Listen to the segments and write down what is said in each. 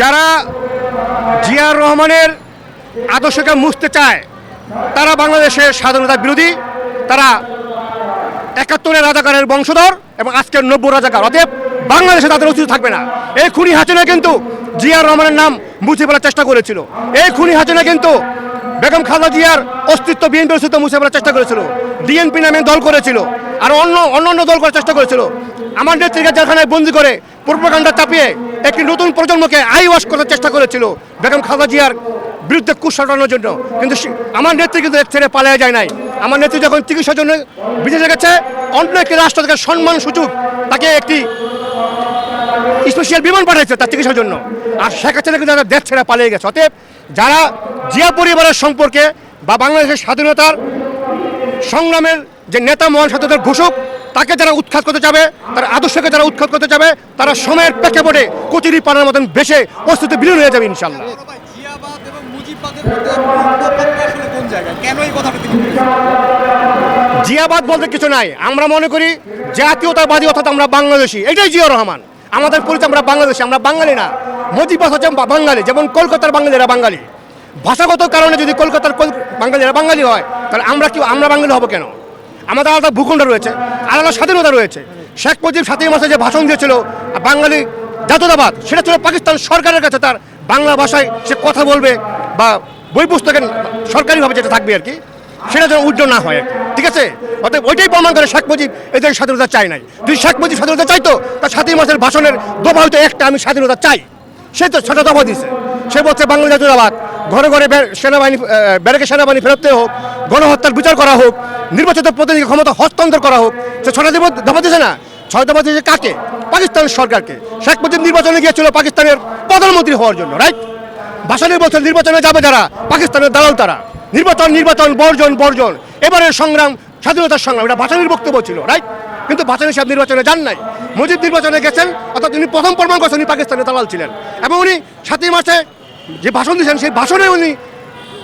যারা জিয়ার রহমানের আদর্শকে মুছতে চায়, তারা বাংলাদেশের স্বাধীনতা বিরোধী, তারা একাত্তরের রাজাকারের বংশধর এবং আজকের নব্য রাজাকার। অতএব বাংলাদেশে তাদের অস্তিত্ব থাকবে না। এই খুনি হাসিনা কিন্তু জিয়ার রহমানের নাম মুছে ফেলার চেষ্টা করেছিল। এই খুনি হাসিনা কিন্তু বেগম খালেদা জিয়ার অস্তিত্ব বিএনপি অস্তিত্ব মুছে ফেলার চেষ্টা করেছিল। ডিএনপি নামে দল করেছিল। আর অন্য অন্য অন্য দল করার চেষ্টা করেছিল। আমার নেত্রীকে জেলখানায় বন্দি করে পূর্বকাণ্ডা চাপিয়ে একটি নতুন প্রজন্মকে আই ওয়াশ করার চেষ্টা করেছিল বেগম খালেদা জিয়ার বিরুদ্ধে কুশাটানোর জন্য। কিন্তু আমার নেত্রী কিন্তু এর ছেড়ে পালিয়ে যায় নাই। আমার নেত্রী যখন চিকিৎসার জন্য বিদেশে গেছে, অন্য একটি রাষ্ট্র থেকে সম্মান সূচক তাকে একটি স্পেশাল বিমান পাঠিয়েছে তার চিকিৎসার জন্য। আর শেখ হাসিনা কিন্তু তাদের দেশ ছেড়ে পালিয়ে গেছে। অতএব যারা জিয়া পরিবারের সম্পর্কে বা বাংলাদেশের স্বাধীনতার সংগ্রামের যে নেতা মহান স্বাধীনতার ঘোষক তাকে যারা উৎখাত করতে যাবে তার আদর্শকে যারা উৎখাত করতে যাবে তারা সময়ের প্রেক্ষাপটে কচুরি পানার মতন বেশে অস্তিত্ব বিলীন হয়ে যাবে ইনশাল্লাহ জিয়াবাদ বলতে কিছু নাই। আমরা মনে করি জাতীয়তাবাদী অর্থাৎ আমরা বাংলাদেশি। এটাই জিয়া রহমান। আমাদের পরিচয় আমরা বাংলাদেশি আমরা বাঙালি না। মুজিবাদ হচ্ছে বাঙালি যেমন কলকাতার বাঙালিরা বাঙালি। ভাষাগত কারণে যদি কলকাতার বাঙালিরা বাঙালি হয় তাহলে আমরা কি আমরা বাঙালি হব কেন? আমাদের আলাদা ভূখণ্ড রয়েছে, আলাদা স্বাধীনতা রয়েছে। শেখ মুজিব সাতই মাসে যে ভাষণ দিয়েছিল বাঙালি জাতীয়তাবাদ সেটা ছিল পাকিস্তান সরকারের কাছে তার বাংলা ভাষায় সে কথা বলবে বা বই পুস্তকের সরকারিভাবে যেটা থাকবে আর কি, সেটা যেন উজ্জ্বল না হয় ঠিক আছে? অতএব ওইটাই প্রমাণ করে শেখ মুজিব এদের স্বাধীনতা চাই নাই। যদি শেখ মুজিব স্বাধীনতা চাইতো তার সাতই মাসের ভাষণের দফা হয়তো একটা আমি স্বাধীনতা চাই। সে তো সেটা দফা দিছে সে বলছে বাংলা জাতীয়তাবাদ ঘরে ঘরে সেনাবাহিনী ব্যারেকে সেনাবাহিনী ফেরত হোক, গণহত্যার বিচার করা হোক, নির্বাচিত প্রতিনিধি ক্ষমতা হস্তান্তর করা হোক, সে ছটা দিব দফা দিছে না? ছয় দফা দিয়েছে কাকে? পাকিস্তানের সরকারকে। শেখ মুজিব নির্বাচনে গিয়েছিল পাকিস্তানের প্রধানমন্ত্রী হওয়ার জন্য রাইট ভাষা নির্বাচন নির্বাচনে যাবে যারা? পাকিস্তানের দালাল তারা। নির্বাচন নির্বাচন, বর্জন বর্জন। এবারের সংগ্রাম, স্বাধীনতার সংগ্রাম, এটা ভাষানির বক্তব্য ছিল রাইট কিন্তু ভাষানি সাহেব নির্বাচনে যান নাই। মুজিব নির্বাচনে গেছেন, অর্থাৎ উনি প্রথম প্রমাণ করছেন উনি পাকিস্তানের দালাল ছিলেন। এবং উনি সাতই মাসে যে ভাষণ দিয়েছেন, সেই ভাষণে উনি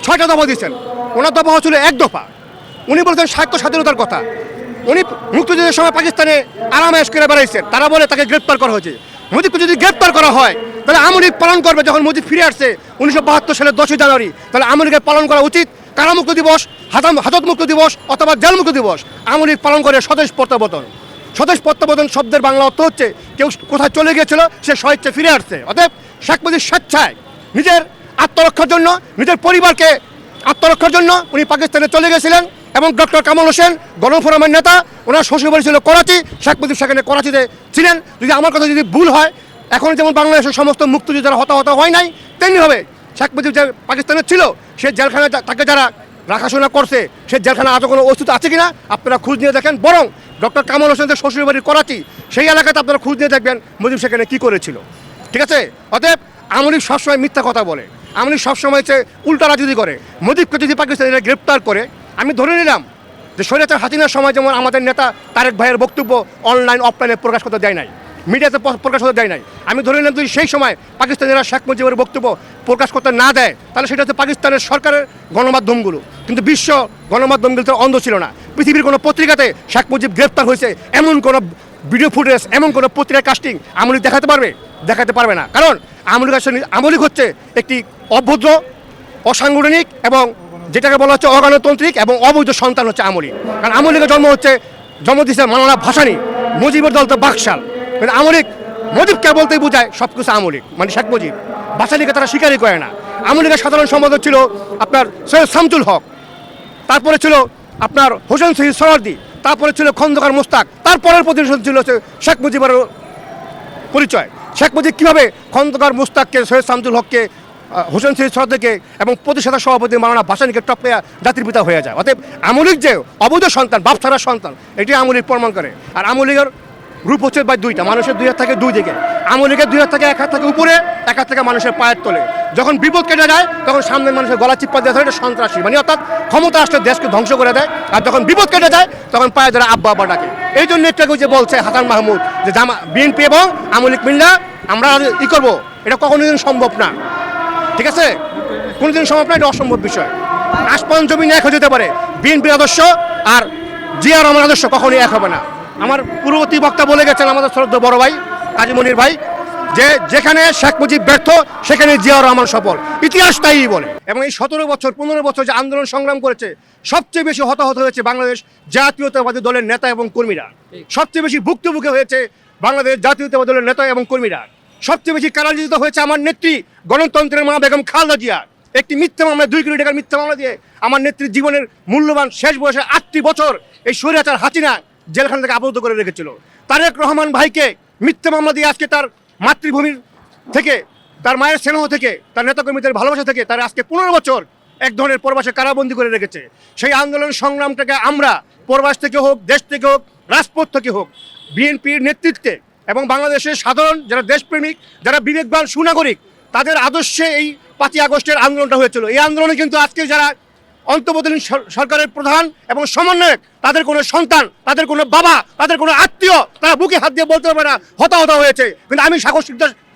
ছয়টা দফা দিয়েছেন। ওনার দফা হচ্ছিল এক দফা। উনি বলছেন সাহিত্য স্বাধীনতার কথা। উনি মুক্তিযুদ্ধের সময় পাকিস্তানে আরামায়েশ করে বেড়াইছেন। তারা বলে তাকে গ্রেপ্তার করা হয়েছে। মুজিবকে যদি গ্রেপ্তার করা হয়, তাহলে আমলিক পালন করবে। যখন মুজিব ফিরে আসছে, উনিশশো বাহাত্তর সালের দশই জানুয়ারি, তাহলে আমলিকের পালন করা উচিত। কারামুক্ত দিবস হাতাম হাজত মুক্ত দিবস অথবা জেলমুক্ত দিবস আমলিক পালন করে স্বদেশ প্রত্যাবর্তন। স্বদেশ প্রত্যাবর্তন শব্দের বাংলা অর্থ হচ্ছে, কেউ কোথায় চলে গিয়েছিল, সে স্বেচ্ছা ফিরে আসছে। অতএব শেখ মুজিব স্বেচ্ছায় নিজের আত্মরক্ষার জন্য, নিজের পরিবারকে আত্মরক্ষার জন্য উনি পাকিস্তানে চলে গেছিলেন এবং ডক্টর কামাল হোসেন, গণফোরামের নেতা, ওনার শ্বশুরবাড়ি ছিল করাচি শেখ মুজিব সেখানে করাচিতে ছিলেন। যদি আমার কথা যদি ভুল হয়, এখন যেমন বাংলাদেশের সমস্ত মুক্তিযোদ্ধারা হতাহত হয় নাই তেমনি হবে শেখ মুজিব যে পাকিস্তানে ছিল, সে জেলখানায় তাকে যারা রাখাশোনা করছে, সে জেলখানা আজও কোনো অস্তিত্ব আছে কিনা, আপনারা খোঁজ নিয়ে দেখেন। বরং ডক্টর কামাল হোসেন হোসেনের শ্বশুরবাড়ি করাচি, সেই এলাকাতে আপনারা খোঁজ নিয়ে দেখবেন মুজিব সেখানে কী করেছিল। ঠিক আছে? অতএব আমলিক সবসময় মিথ্যা কথা বলে। আমলি সবসময় হচ্ছে উল্টা রাজনীতি করে। মুজিবকে যদি পাকিস্তানিরা গ্রেপ্তার করে, আমি ধরে নিলাম যে স্বৈরাচার হাসিনার সময় যেমন আমাদের নেতা তারেক ভাইয়ের বক্তব্য অনলাইন, অফলাইনে প্রকাশ করতে দেয় নাই, মিডিয়াতে প্রকাশ করতে দেয় নাই। আমি ধরে নিলাম যদি সেই সময় পাকিস্তানিরা শেখ মুজিবের বক্তব্য প্রকাশ করতে না দেয়, তাহলে সেটা হচ্ছে পাকিস্তানের সরকারের গণমাধ্যমগুলো। কিন্তু বিশ্ব গণমাধ্যমগুলো তো অন্ধ ছিল না। পৃথিবীর কোনো পত্রিকাতে শেখ মুজিব গ্রেপ্তার হয়েছে, এমন কোনো ভিডিও ফুটেজ এমন কোনো পত্রিকা কাস্টিং আমলিক দেখাতে পারবে? দেখাতে পারবে না। কারণ আমলিক আসলে আমলিক হচ্ছে একটি অভদ্র, অসাংগঠনিক এবং যেটাকে বলা হচ্ছে অগণতান্ত্রিক এবং অবৈধ সন্তান হচ্ছে আমলিক। কারণ আমলিকের জন্ম হচ্ছে, জন্ম দিচ্ছে মালানা ভাসানি, মুজিবের দল তো বাকশাল। কিন্তু আমলিক মুজিবকে বলতেই বোঝায় সব কিছু আমলিক মানে শেখ মুজিব। ভাসানিকে তারা স্বীকারই করে না। আমলিকের সাধারণ সম্পাদক ছিল আপনার সৈয়দ শামসুল হক। তারপরে ছিল আপনার হোসেন শহীদ সরার্দি। তারপরে ছিল খন্দকার মোস্তাক। তারপরের প্রতিশোধ ছিল শেখ মুজিবের পরিচয়। শেখ মুজিব কীভাবে খন্দকার মুস্তাককে সৈয়দ শামসুল হককে হোসেন শহীদ সরদেকে এবং প্রতিষ্ঠাতা সভাপতি মারানা ভাসানিকে টপকে জাতির পিতা হয়ে যায়। অতএব আমলিক যে অবৈধ সন্তান বাপ ছাড়া সন্তান, এটি আমলিক প্রমাণ করে। আর আমলিকের রূপ হচ্ছে বা দুইটা, মানুষের দুই হাত থাকে দুই দিকে। আমলিকের দুই হাত থাকে, এক হাত থাকে উপরে, এক হাত থেকে মানুষের পায়ের তলে। যখন বিপদ কেটে যায়, তখন সামনের মানুষের গলা চিপ্পা দেওয়া এটা সন্ত্রাসী। মানে অর্থাৎ ক্ষমতা আসলে দেশকে ধ্বংস করে দেয়। আর যখন বিপদ কেটে যায়, তখন পায়ে ধরে আব্বা আব্বা ডাকে। এই জন্য একটা যে বলছে হাসান মাহমুদ, যে জামা, বিএনপি এবং আমলিক মিল্লা আমরা ই করব। এটা কখনোদিন সম্ভব না। ঠিক আছে? কোনোদিন সম্ভব না, এটা অসম্ভব বিষয়। আসমান জমিন এক হয়ে যেতে পারে। বিএনপির আদর্শ আর জিয়ার আমার আদর্শ কখনোই এক হবে না। আমার পূর্ববর্তী বক্তা বলে গেছেন আমাদের শ্রদ্ধ বড় ভাই, কাজী মনির ভাই, যে যেখানে শেখ মুজিব ব্যর্থ, সেখানে জিয়াউর রহমান সফল। ইতিহাস তাই বলে। এবং এই সতেরো বছর, পনেরো বছর যে আন্দোলন সংগ্রাম করেছে, সবচেয়ে বেশি হতাহত হয়েছে বাংলাদেশ জাতীয়তাবাদী দলের নেতা এবং কর্মীরা। সবচেয়ে বেশি ভুক্তভোগী হয়েছে বাংলাদেশ জাতীয়তাবাদী দলের নেতা এবং কর্মীরা। সবচেয়ে বেশি কারানির্যাতিত হয়েছে আমার নেত্রী, গণতন্ত্রের মা বেগম খালেদা জিয়া। একটি মিথ্যা মামলা দুই কোটি টাকার মিথ্যা মামলা দিয়ে আমার নেত্রীর জীবনের মূল্যবান শেষ বয়সে আটটি বছর এই স্বৈরাচার হাসিনা জেলখানা থেকে আবদ্ধ করে রেখেছিল। তারেক রহমান ভাইকে মিথ্যা মামলা দিয়ে আজকে তার মাতৃভূমির থেকে, তার মায়ের স্নেহ থেকে, তার নেতাকর্মীদের ভালোবাসা থেকে তার আজকে পনেরো বছর এক ধরনের প্রবাসে কারাবন্দি করে রেখেছে। সেই আন্দোলন সংগ্রামটাকে আমরা প্রবাস থেকে হোক, দেশ থেকে হোক, রাজপথ থেকে হোক, বিএনপির নেতৃত্বে এবং বাংলাদেশের সাধারণ যারা দেশপ্রেমিক, যারা বিবেকবান সুনাগরিক, তাদের আদর্শে এই পাঁচই আগস্টের আন্দোলনটা হয়েছিল। এই আন্দোলনে কিন্তু আজকে যারা অন্তর্বর্তীকালীন সর- সরকারের প্রধান এবং সমন্বয়ক, তাদের কোনো সন্তান, তাদের কোনো বাবা, তাদের কোনো আত্মীয়, তারা বুকে হাত দিয়ে বলতে পারবে না, হতাহত হয়েছে। কিন্তু আমি সাগর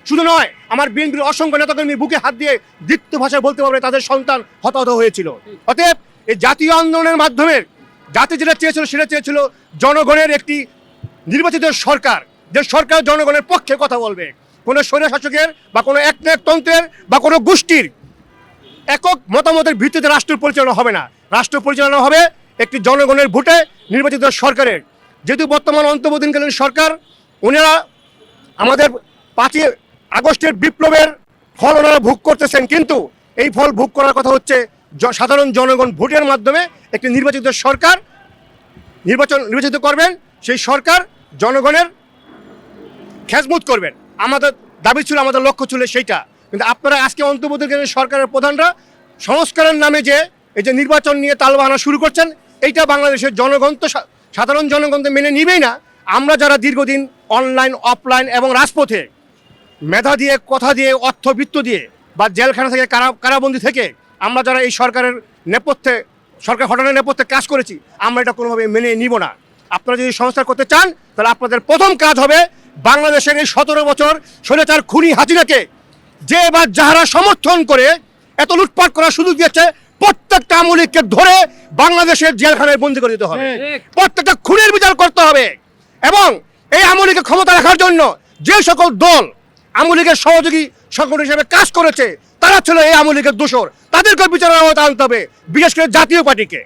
শুধু নয়, আমার বিএনপির অসংখ্য নেতাকর্মী বুকে হাত দিয়ে দীপ্ত ভাষায় বলতে পারবে তাদের সন্তান হতাহত হয়েছিল। অতএব এই জাতীয় আন্দোলনের মাধ্যমে জাতি যেটা চেয়েছিল সেটা চেয়েছিল জনগণের একটি নির্বাচিত সরকার। যে সরকার জনগণের পক্ষে কথা বলবে। কোনো স্বৈর শাসকের বা কোনো একনায়কতন্ত্রের বা কোনো গোষ্ঠীর একক মতামতের ভিত্তিতে রাষ্ট্র পরিচালনা হবে না। রাষ্ট্র পরিচালনা হবে একটি জনগণের ভোটে নির্বাচিত সরকারের। যেহেতু বর্তমান অন্তর্বর্তীকালীন সরকার, ওনারা আমাদের পাঁচই আগস্টের বিপ্লবের ফল ওনারা ভোগ করতেছেন, কিন্তু এই ফল ভোগ করার কথা হচ্ছে সাধারণ জনগণ ভোটের মাধ্যমে একটি নির্বাচিত সরকার নির্বাচন, নির্বাচিত করবেন, সেই সরকার জনগণের খেজমত করবেন। আমাদের দাবি ছিল, আমাদের লক্ষ্য ছিল সেইটা। কিন্তু আপনারা আজকে অন্তর্বর্তীকালীন সরকারের প্রধানরা সংস্কারের নামে যে এই যে নির্বাচন নিয়ে তালবাহানা শুরু করছেন, এইটা বাংলাদেশের জনগণ তো সাধারণ জনগণ তো মেনে নিবেই না। আমরা যারা দীর্ঘদিন অনলাইন, অফলাইন এবং রাজপথে মেধা দিয়ে, কথা দিয়ে, অর্থবিত্ত দিয়ে বা জেলখানা থেকে কারা কারাবন্দি থেকে আমরা যারা এই সরকারের নেপথ্যে, সরকার হটানোর নেপথ্যে কাজ করেছি, আমরা এটা কোনোভাবে মেনে নিব না। আপনারা যদি সংস্কার করতে চান, তাহলে আপনাদের প্রথম কাজ হবে বাংলাদেশের এই সতেরো বছর স্বৈরাচার খুনি হাসিনাকে যে বা যাহারা সমর্থন করে এত লুটপাট করার সুযোগ দিয়েছে প্রত্যেকটা আমলিককে ধরে বাংলাদেশের জেলখানায় বন্দি করে দিতে হবে। প্রত্যেকটা খুনের বিচার করতে হবে। এবং এই আমলিকে ক্ষমতা রাখার জন্য যে সকল দল আমলিকের সহযোগী সংগঠন হিসেবে কাজ করেছে তারা ছিল এই আমলিকের দোষর। তাদেরকে বিচারের আওতায় আনতে হবে বিশেষ করে জাতীয় পার্টিকে।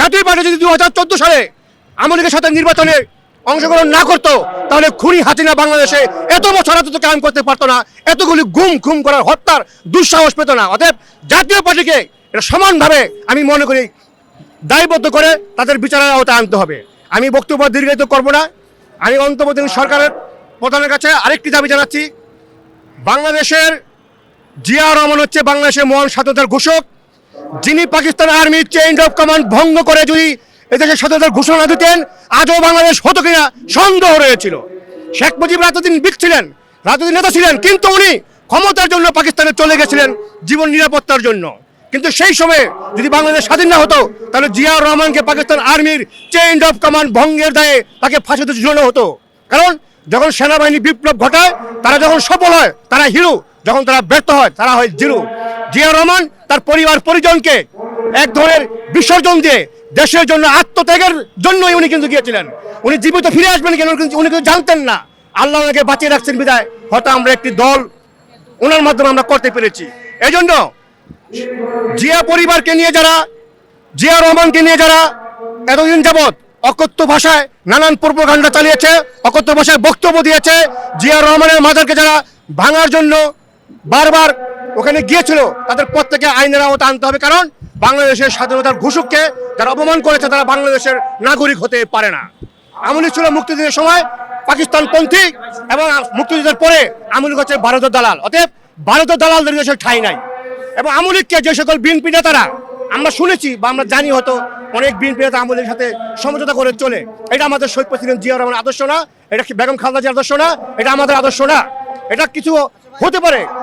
জাতীয় পার্টি যদি দু চোদ্দ সালে আমলিকের সাথে নির্বাচনে অংশগ্রহণ না করতো, তাহলে খুনি হাসিনা বাংলাদেশে এত বছর এত কায়েম করতে পারতো না, এতগুলি গুম খুম করার হত্যার দুঃসাহস পেত না। অতএব জাতীয় পার্টিকে এটা সমানভাবে আমি মনে করি দায়বদ্ধ করে তাদের বিচারের আওতায় আনতে হবে। আমি বক্তব্য দীর্ঘায়িত করব না। আমি অন্তর্বর্তী সরকারের প্রধানের কাছে আরেকটি দাবি জানাচ্ছি। বাংলাদেশের জিয়া রহমান হচ্ছে বাংলাদেশের মহান স্বাধীনতার ঘোষক। যিনি পাকিস্তান আর্মির চেইন অফ কমান্ড ভঙ্গ করে যদি এদেশের স্বাধীনতার ঘোষণা দিতেন, আজও বাংলাদেশ হতো কিনা সন্দেহ রয়েছিল। শেখ মুজিব এতদিন বিক ছিলেন, রাজনৈতিক নেতা ছিলেন, কিন্তু উনি ক্ষমতার জন্য পাকিস্তানে চলে গেছিলেন জীবন নিরাপত্তার জন্য। কিন্তু সেই সময়ে যদি বাংলাদেশ স্বাধীন না হতো, তাহলে জিয়াউর রহমানকে পাকিস্তান আর্মির চেইন অফ কমান্ড ভঙ্গের দায়ে তাকে ফাঁসিতে ঝুলানো হতো। কারণ যখন সেনাবাহিনী বিপ্লব ঘটায়, তারা যখন সফল হয়, তারা হিরো। যখন তারা ব্যর্থ হয়, তারা হয় জিরো। জিয়াউর রহমান তার পরিবার পরিজনকে এক ধরনের বিসর্জন দিয়ে দেশের জন্য আত্মত্যাগের জন্যই উনি কিন্তু গিয়েছিলেন। উনি জীবিত ফিরে আসবেন কেন? উনি কিন্তু জানতেন না। আল্লাহ ওনাকে বাঁচিয়ে রাখছেন বিদায়। হয়তো আমরা একটি দল ওনার মাধ্যমে আমরা করতে পেরেছি। এই জন্য জিয়া পরিবারকে নিয়ে যারা, জিয়া রহমানকে নিয়ে যারা এতদিন যাবৎ অকথ্য ভাষায় নানান প্রোপাগান্ডা চালিয়েছে, অকথ্য ভাষায় বক্তব্য দিয়েছে, জিয়া রহমানের মাজারকে যারা ভাঙার জন্য বারবার ওখানে গিয়েছিল, তাদের প্রত্যেকে আইনের আওতা আনতে হবে। কারণ বাংলাদেশের স্বাধীনতার ঘোষককে যারা অপমান করেছে, তারা বাংলাদেশের নাগরিক হতে পারে না। আমলি ছিল মুক্তিযুদ্ধের সময় পাকিস্তান পন্থী এবং মুক্তিযুদ্ধের পরে আমলি হচ্ছে ভারতের দালাল। অতএব ভারতের দালালদের দেশের ঠাঁই নাই। এবং আমলিককে যে সকল বিএনপি নেতারা, আমরা শুনেছি বা আমরা জানি হয়তো অনেক বিএনপি নেতা আমলের সাথে সমঝোতা করে চলে। এটা আমাদের শহীদ প্রেসিডেন্ট জিয়া রহমান আদর্শ না, এটা বেগম খালেদা জিয়ার আদর্শ না, এটা আমাদের আদর্শ না। এটা কিছু হতে পারে।